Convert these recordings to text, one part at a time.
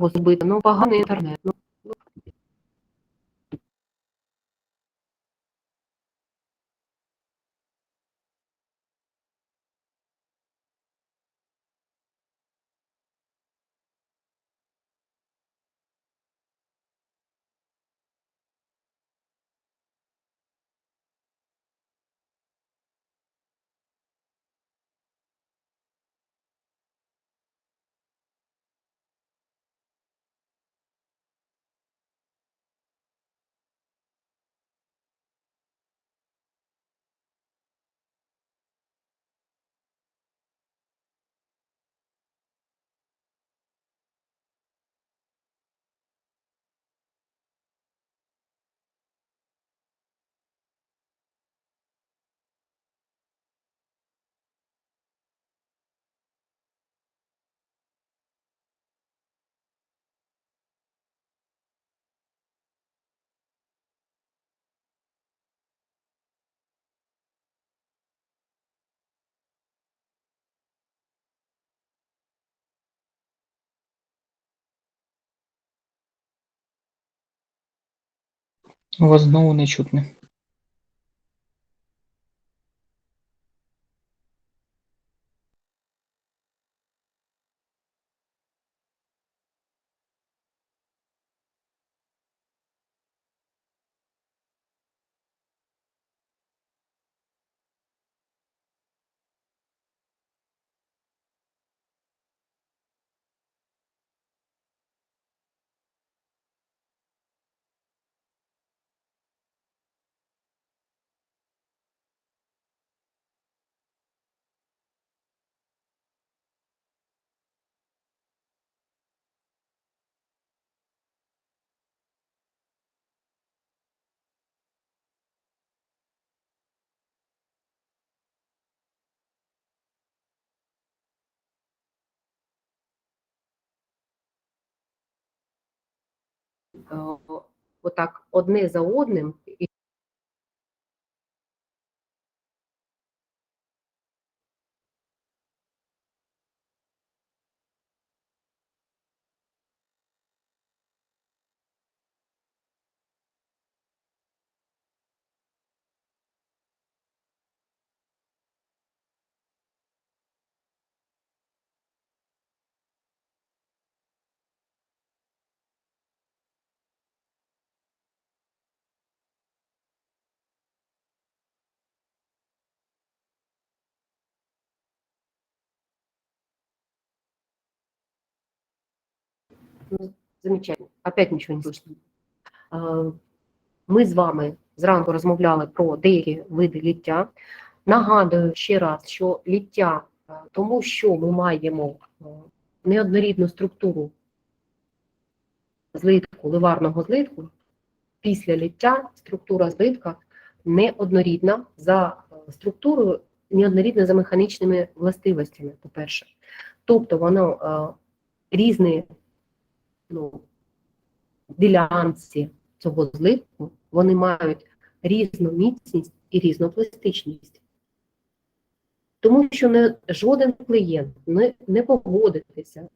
його зробити? Ну, поганий інтернет. Ну, Вас знову не чутно. Отак одне за одним Ну, замечательно. Опять нічого не слышно. Ми з вами зранку розмовляли про деякі види ліття. Нагадую ще раз, що ліття, тому що ми маємо неоднорідну структуру злитку, ливарного злитку, після ліття структура злитка неоднорідна за структурою, неоднорідна за механічними властивостями, по-перше. Тобто воно різні ну, ділянці цього злитку, вони мають різну міцність і різну пластичність. Тому що не, жоден клієнт не, не погодитися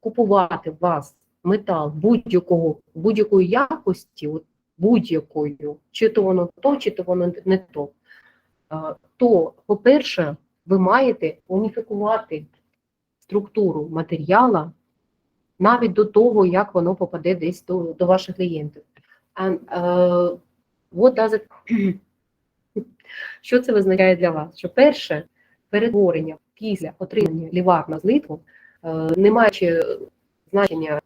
купувати у вас метал будь-якого, будь-якої якості, будь-якою, чи то воно то, чи то воно не то, то, по-перше, ви маєте уніфікувати структуру матеріала навіть до того, як воно попаде десь до, до ваших клієнтів. And, uh, what does it... Що це визначає для вас? Що перше перетворення після отримання ліварного злитку, е, не маючи значення